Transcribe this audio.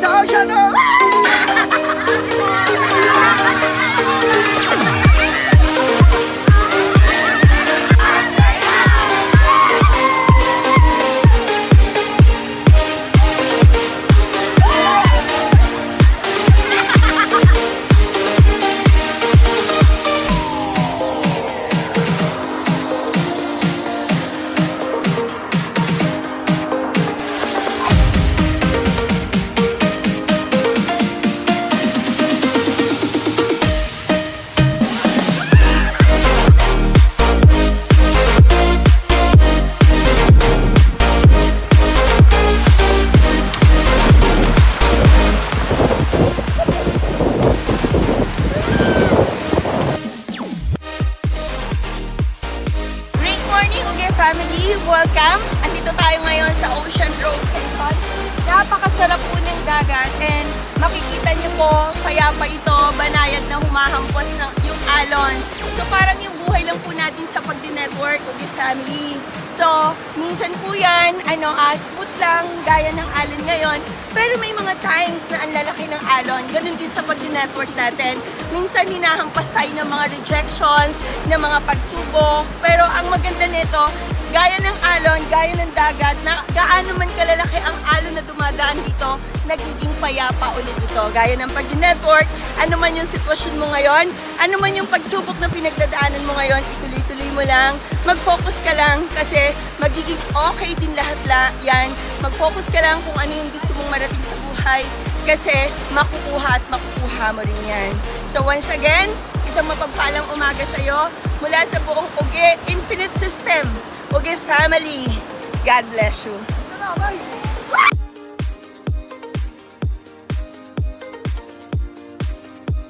sa Ocean family! Welcome! Andito tayo ngayon sa Ocean Road Quezon. Napakasarap po ng dagat and makikita niyo po, kaya pa ito, banayad na humahampos ng yung alon. So parang yung lang po natin sa pagdi-network, Uge family. So, minsan po yan, ano, ah, smooth lang, gaya ng alon ngayon. Pero may mga times na ang lalaki ng alon. Ganun din sa pagdi-network natin. Minsan hinahampas tayo ng mga rejections, ng mga pagsubok. Pero ang maganda nito, gaya ng alon, gaya ng dagat, na gaano man kalalaki ang alon na dumadaan nagiging payapa ulit ito. Gaya ng pag-network, ano man yung sitwasyon mo ngayon, ano man yung pagsubok na pinagdadaanan mo ngayon, ituloy-tuloy mo lang, mag-focus ka lang kasi magiging okay din lahat la yan. Mag-focus ka lang kung ano yung gusto mong marating sa buhay kasi makukuha at makukuha mo rin yan. So once again, isang mapagpalang umaga sa'yo mula sa buong Uge Infinite System, Uge Family. God bless you.